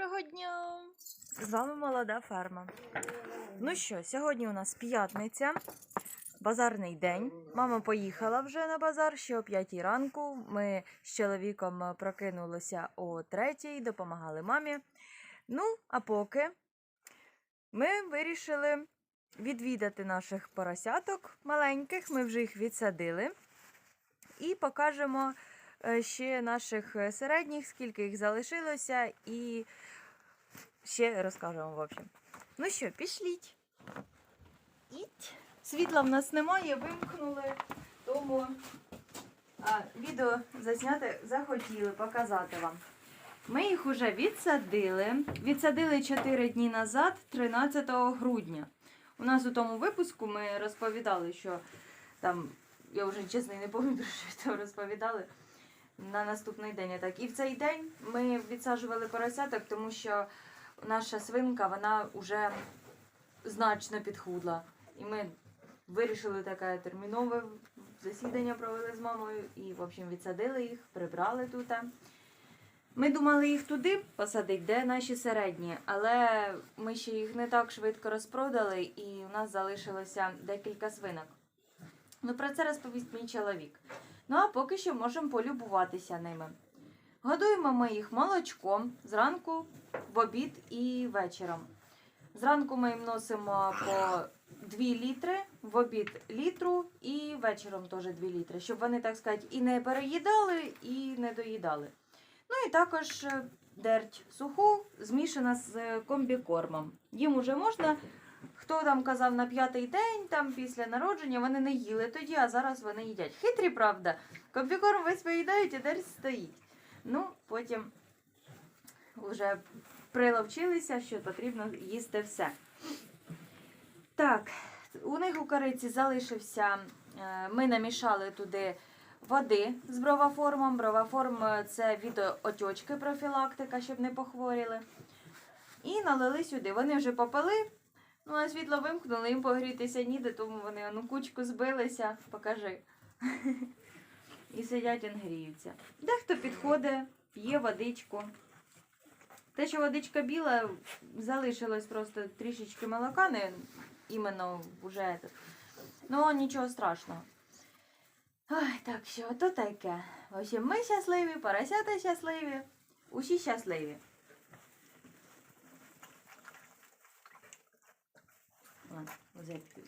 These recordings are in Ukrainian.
Доброго дня! З вами молода ферма. Ну що, сьогодні у нас п'ятниця, базарний день. Мама поїхала вже на базар ще о 5 ранку. Ми з чоловіком прокинулися о 3, допомагали мамі. Ну, а поки ми вирішили відвідати наших поросяток маленьких. Ми вже їх відсадили. І покажемо ще наших е, середніх, скільки їх залишилося, і ще розкажемо, в общем. Ну що, пішліть. Іть. Світла в нас немає, вимкнули, тому а, відео засняти захотіли показати вам. Ми їх уже відсадили. Відсадили 4 дні назад, 13 грудня. У нас у тому випуску ми розповідали, що там, я вже чесно і не пам'ятаю, що там розповідали. На наступний день так. І в цей день ми відсаджували поросяток, тому що наша свинка вона вже значно підхудла. І ми вирішили таке термінове засідання провели з мамою і, в общем, відсадили їх, прибрали тут. Ми думали їх туди посадити, де наші середні, але ми ще їх не так швидко розпродали, і у нас залишилося декілька свинок. Ну, про це розповість мій чоловік. Ну а поки що можемо полюбуватися ними. Годуємо ми їх молочком зранку, в обід і вечором. Зранку ми їм носимо по 2 літри, в обід літру і вечором теж 2 літри, щоб вони, так сказати, і не переїдали, і не доїдали. Ну і також е, дерть суху змішана з е, комбікормом. Їм уже можна. Хто там казав на п'ятий день, там після народження, вони не їли тоді, а зараз вони їдять. Хитрі, правда. Комбікорм весь поїдають, а дерть стоїть. Ну, потім вже приловчилися, що потрібно їсти все. Так, у них у кориці залишився. е, Ми намішали туди води з броваформом. Броваформ е, це від отечки профілактика, щоб не похворіли. І налили сюди. Вони вже попили. Ну, а світло вимкнули, їм погрітися ніде, тому вони ну, кучку збилися, покажи. І сидять і гріються. Дехто підходить, п'є водичку. Те, що водичка біла, залишилось просто трішечки молока, не іменно вже. Ну, нічого страшного. Ой, так що то таке. В ми щасливі, поросята щасливі, усі щасливі. Ладно.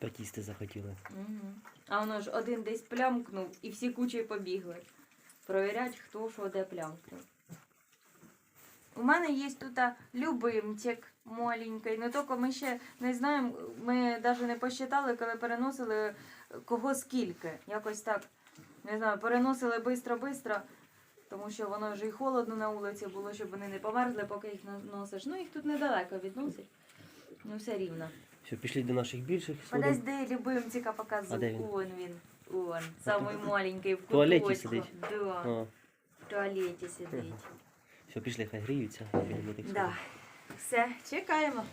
Потісти захотіли. Угу. А воно ж один десь плямкнув і всі кучі побігли. Провірять, хто що де плямкнув. У мене є тут любимчик маленький, але тільки ми ще не знаємо, ми навіть не посчитали, коли переносили кого скільки. Якось так, не знаю, переносили швидко-швидко, тому що воно вже і холодно на вулиці було, щоб вони не померзли, поки їх носиш. Ну, їх тут недалеко відносять. Ну, все рівно. Все, пішли до наших більших. сходимо. Подожди, любимчика показывай. А де він? Вон він. Вон. Самий маленький в В туалеті куточку. сидить? Да. А, В туалеті сидить. все, пішли, хай гріються. підемо тих Да. Все, чекаємо.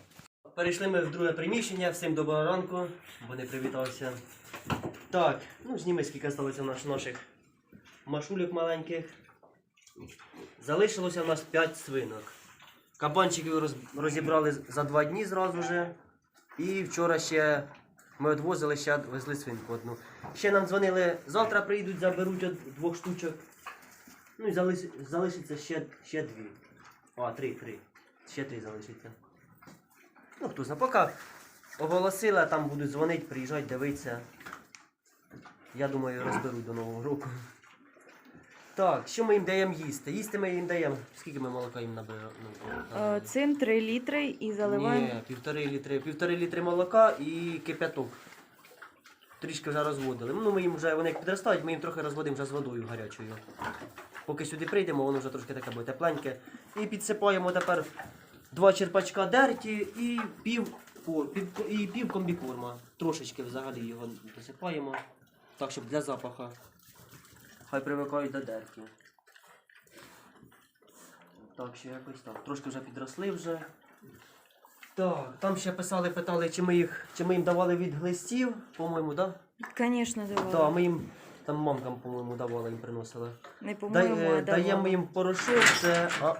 Перейшли ми в друге приміщення. Всім доброго ранку, бо не привітався. Так, ну зніми, скільки сталося наш, наших машулек маленьких. Залишилося у нас 5 свинок. Кабанчиків розібрали за 2 дні зразу же. І вчора ще ми відвозили, ще везли свинку одну. Ще нам дзвонили, завтра приїдуть, заберуть двох штучок. Ну і залиш, залишиться ще, ще дві. А, три, три. Ще три залишиться. Ну, хто знає, поки оголосила, там будуть дзвонити, приїжджати, дивитися. Я думаю, розберуть до Нового року. Так, що ми їм даємо їсти? Їсти ми їм даємо. Скільки ми молока їм набираємо? Е, Цим 3 літри і заливаємо. Ні, півтори літри. Півтори літри молока і кипяток. Трішки вже розводили. Ну, ми їм вже, вони як підростають, ми їм трохи розводимо вже з водою гарячою. Поки сюди прийдемо, воно вже трошки таке буде тепленьке. І підсипаємо тепер два черпачка дерті і пів, і пів комбікорма. Трошечки взагалі його досипаємо. Так, щоб для запаха. Хай привикають до дерті. Так, ще якось так. Трошки вже підросли вже. Так, там ще писали, питали, чи ми їх, чи ми їм давали від глистів, по-моєму, так? Да? Звісно, Так, давали. ми їм Там мамкам, по-моєму, давала їм приносила. Не по-моєму, е, а даємо їм порошок, це, а,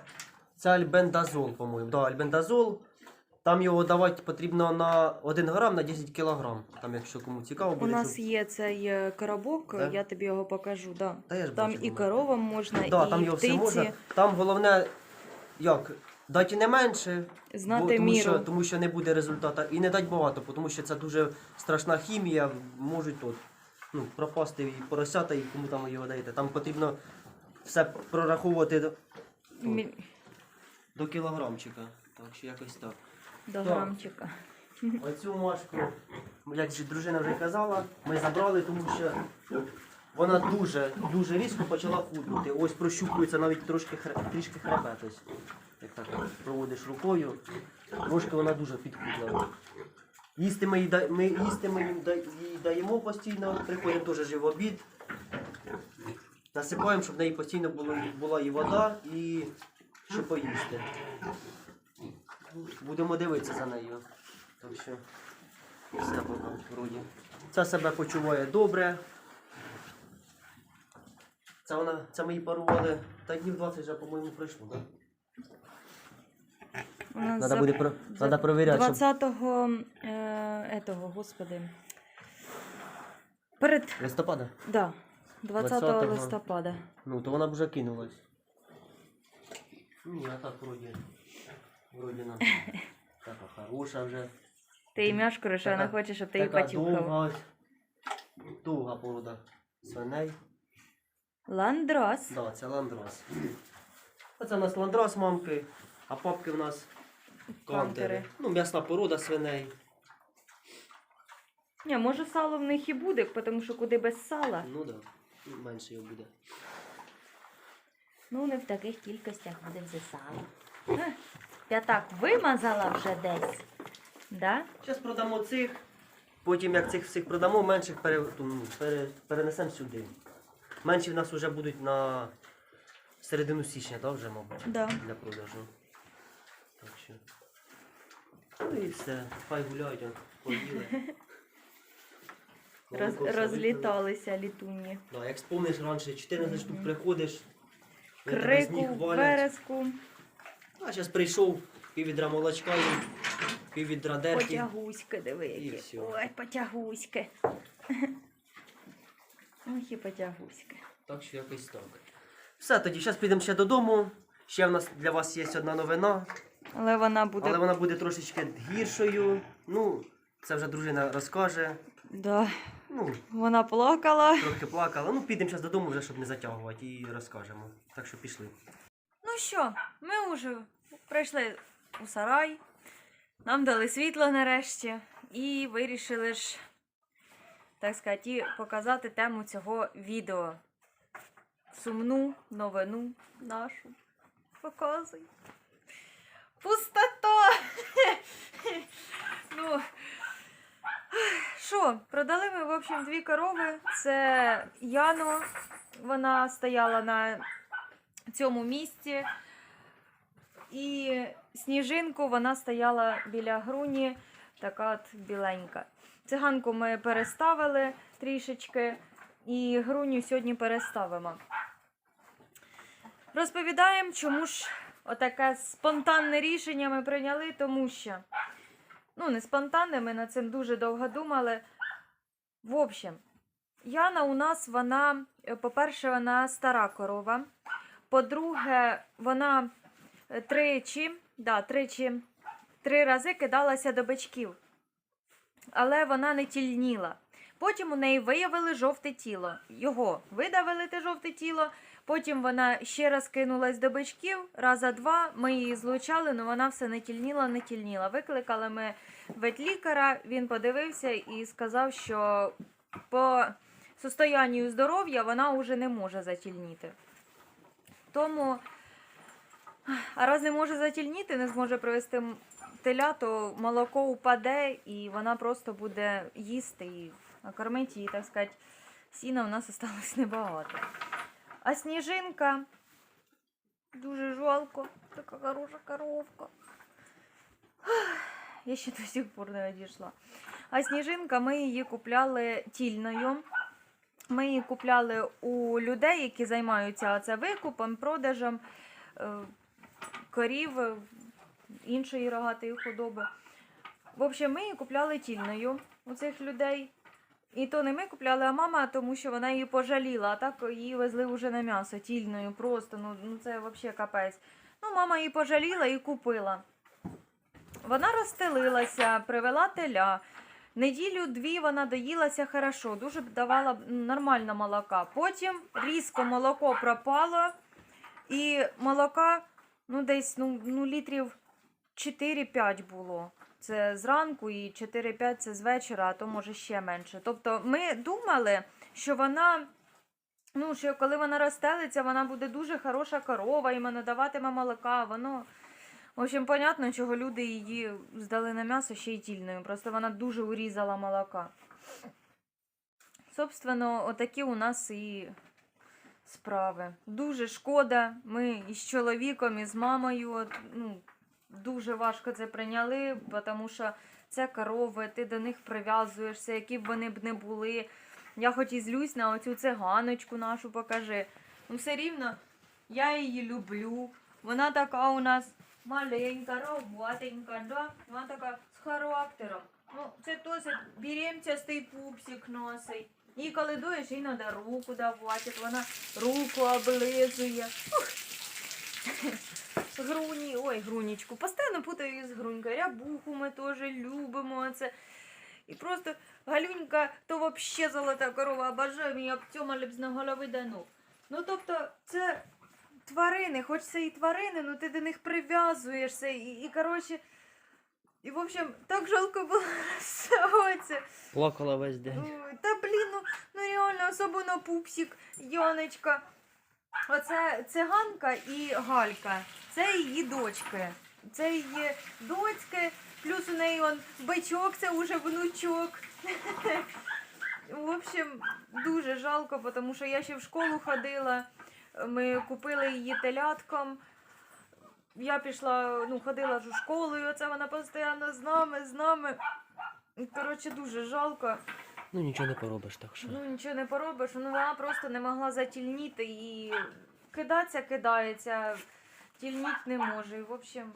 це альбендазол, по-моєму. Да, альбендазол. Там його давати потрібно на 1 грам на 10 кілограм. Там, якщо кому цікаво буде. У нас щоб- є цей е, коробок, Да? я тобі його покажу. Да. Та я ж Там бачу, і коровам можна, Да, і там його все можна. Там головне, як, дати не менше, Знати бо, тому, міру. що, тому що не буде результату. І не дати багато, тому що це дуже страшна хімія, можуть тут ну, пропасти і поросята, і кому там його даєте. Там потрібно все прораховувати до, Мі- до кілограмчика. Так що якось так. До Так. грамчика. Оцю машку, як же дружина вже казала, ми забрали, тому що вона дуже, дуже різко почала худнути. Ось прощупується навіть трошки хре- трішки хребет. Ось. Як так проводиш рукою, трошки вона дуже підхудла. Їсти ми, їй да- ми, їсти ми їм да- їй даємо постійно, приходимо теж ж в обід. Насипаємо, щоб в неї постійно було, була і вода, і що поїсти. Будемо дивитися за нею. Так що все поки вроді. Це себе почуває добре. Це вона, це ми її парували. Та днів 20 вже, по-моєму, пройшло, так? За- буде про, за надо перевіряти, 20-го, е, етого, господи. Перед, листопада. да, 20 20-го. листопада. Ну, то вона б вже кинулась. Ні, а так вроді. Вроді нам. Така хороша вже. Ти шкоро, що вона хоче, щоб ти її Така довга ось. Довга порода свиней. Ландрос. Да, це ландрос. Оце у нас ландрос мамки, а папки в нас кантери. Кантери. Ну, м'ясна порода свиней. Ні, може сало в них і буде, тому що куди без сала. Ну так, да. менше його буде. Ну, не в таких кількостях буде вже сало. Ех, Я так вимазала вже десь. Да? Зараз продамо цих, потім як цих всіх продамо, менших пере, ну, пере, перенесемо сюди. Менші в нас вже будуть на середину січня, так, вже, мабуть, Да. для продажу. Так що. Ну і все, хай гуляють, он, поїли. Роз, Молоко все розліталися літуні. Да, як спомниш раніше, 14 штук приходиш, вони тебе з Крику, ніг валять. вереску, А зараз прийшов пів відра молочка і пів відра дерки. потягуськи, диви І які. всьо. Ой, потягуськи. Ох і потягуськи. Так що якось так. Все, тоді зараз підемо ще додому. Ще в нас для вас є одна новина, Але вона буде. але вона буде трошечки гіршою. Ну, це вже дружина розкаже. Да. Ну, Вона плакала. трохи плакала. Ну, підемо зараз додому, вже щоб не затягувати, і розкажемо. Так що пішли. Ну що, ми вже прийшли у сарай, нам дали світло нарешті і вирішили ж, так сказати, показати тему цього відео. Сумну новину нашу. Показуй. Пустота! ну, що, продали ми, в общем, дві корови. Це Яно, вона стояла на цьому місці. І сніжинку вона стояла біля груні, така от біленька. Циганку ми переставили трішечки, і груню сьогодні переставимо. Розповідаємо, чому ж отаке спонтанне рішення ми прийняли, тому що, ну, не спонтанне, ми над цим дуже довго думали. В общем, Яна у нас, вона, по-перше, вона стара корова. По-друге, вона е, тричі, да, тричі, три рази кидалася до бичків, але вона не тільніла. Потім у неї виявили жовте тіло. Його видавили те жовте тіло. Потім вона ще раз кинулась до бичків, раза два. Ми її злучали, але вона все не тільніла, не тільніла. Викликали ми ветлікаря, він подивився і сказав, що по состоянню здоров'я вона вже не може затільніти. Тому, а раз не може затільніти, не зможе привести м- теля, то молоко упаде і вона просто буде їсти і накормити її, так сказати, сіна у нас осталось небагато. А сніжинка дуже жалко, така хороша коровка. Я ще до сих пор не одійшла. А сніжинка ми її купляли тільною. Ми її купляли у людей, які займаються оце викупом, продажем е, корів, іншої рогатої худоби. В общем, ми її купляли тільною у цих людей. І то не ми купляли, а мама, тому що вона її пожаліла, а так її везли вже на м'ясо тільною, просто, ну, ну це взагалі капець. Ну, мама її пожаліла і купила. Вона розстелилася, привела теля. Неділю-дві вона доїлася хорошо, дуже давала нормально молока. Потім різко молоко пропало, і молока ну, десь ну, ну, літрів 4-5 було. Це зранку і 4-5 це з вечора, а то може ще менше. Тобто ми думали, що вона, ну, що коли вона розстелиться, вона буде дуже хороша корова, і вона даватиме молока. Воно, в общем, понятно, чого люди її здали на м'ясо ще й тільною. Просто вона дуже урізала молока. Собственно, отакі у нас і справи. Дуже шкода. Ми із чоловіком, і з мамою. Ну, дуже важко це прийняли, тому що це корови, ти до них прив'язуєшся, які б вони б не були. Я хоч і злюсь на оцю циганочку нашу покажи. Ну, все рівно я її люблю. Вона така у нас маленька, роботенька, да? вона така з характером. Ну, це досить беремцястий пупсик носить. І коли дуєш, їй треба руку давати, вона руку облизує. Ух. Груні, ой, грунічку. Постійно путаю її з грунькою. Рябуху ми теж любимо. Це. І просто Галюнька, то вообще золота корова, обожаю, мені обтьомали б з на голови до ног. Ну тобто, це тварини, хоч це і тварини, ну ти до них прив'язуєшся. І, і коротше, і в общем, так жалко було розставатися. Плакала весь день. Ой, Та блін, ну, ну реально, особливо пупсик, Яночка. Оце циганка і Галька. Це її дочки. Це її дочки, плюс у неї он бичок, це вже внучок. В общем, дуже жалко, тому що я ще в школу ходила. Ми купили її телятком. Я пішла, ну, ходила ж у школу, і оце вона постійно з нами, з нами. Коротше, дуже жалко. Ну нічого не поробиш, так що. Ну, нічого не поробиш. Ну, вона просто не могла затільніти і кидатися, кидається, тільніть не може. І, в общем.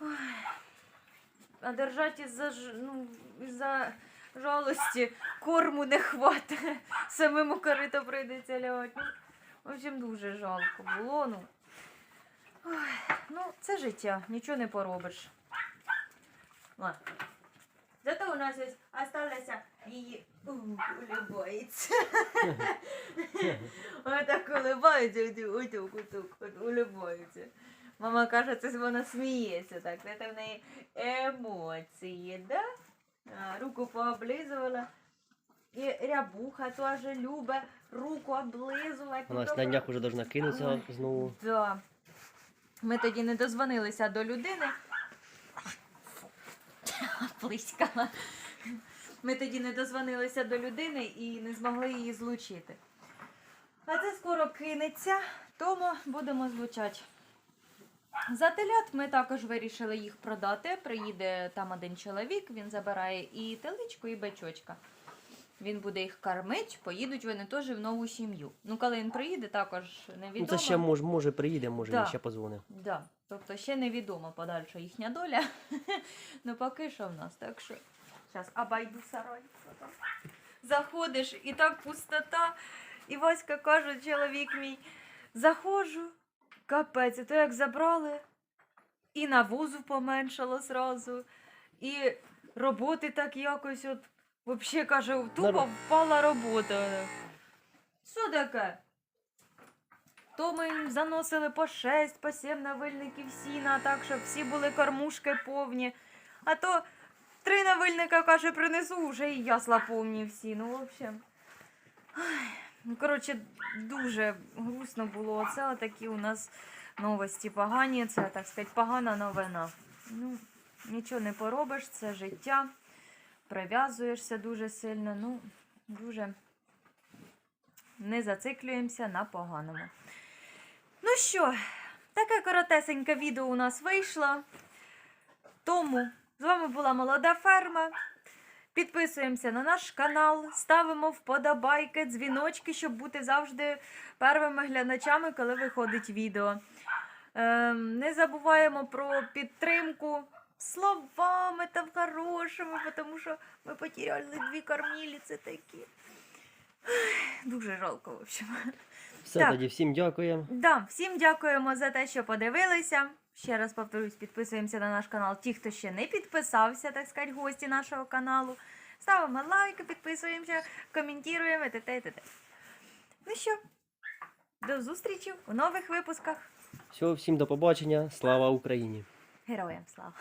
ой. А держати із-за ж- ну, із-за жалості корму не хватить. Самому корито прийдеться лягати. В общем, дуже жалко було. Ну. Ой, ну, це життя, нічого не поробиш. Ладно. Зато у нас ось осталася її улибається. Вона так ось ось куток, от улибається. Мама каже, це вона сміється так. Це в неї емоції, да? Руку пооблизувала. І рябуха теж любить руку облизувати. Вона на днях уже должна кинутися знову. Да. Ми тоді не дозвонилися до людини. Плискала. Ми тоді не дозвонилися до людини і не змогли її злучити. А це скоро кинеться, тому будемо злучати. За телят ми також вирішили їх продати. Приїде там один чоловік, він забирає і теличку, і бичочка. Він буде їх кормити, поїдуть вони теж в нову сім'ю. Ну, коли він приїде, також невідомо. Ну це ще може, може приїде, може Да. він ще позвонить. Да. Тобто ще невідомо подальша їхня доля. ну поки що в нас. Так що зараз обойду сарай. Заходиш і так пустота. І Васька каже, чоловік мій, заходжу, капець, і то як забрали, і навозу поменшало зразу, і роботи так якось от. Взагалі каже, тупо впала робота. Що таке? То ми їм заносили по 6, по 7 навильників сіна, так, щоб всі були кормушки повні. А то три навильника, каже, принесу, вже і ясла повні всі. Ну, в общем. Ну, коротше, дуже грустно було. Оце такі у нас новості погані. Це, так сказати, погана новина. Ну, нічого не поробиш, це життя. Прив'язуєшся дуже сильно. Ну, дуже не зациклюємося на поганому. Ну що, таке коротесеньке відео у нас вийшло. Тому з вами була молода ферма. Підписуємося на наш канал, ставимо вподобайки, дзвіночки, щоб бути завжди первими глядачами, коли виходить відео. Ем, не забуваємо про підтримку словами та в хорошому, тому що ми потеряли дві кормілиці такі. Дуже жалко, в общем. Все Так. тоді, всім дякуємо. Да, всім дякуємо за те, що подивилися. Ще раз повторюсь, підписуємося на наш канал. Ті, хто ще не підписався, так сказати, гості нашого каналу. Ставимо лайки, підписуємося, коментуємо і т.т. т.т. Ну що, до зустрічі у нових випусках. Все, всім до побачення. Слава Україні! Героям слава!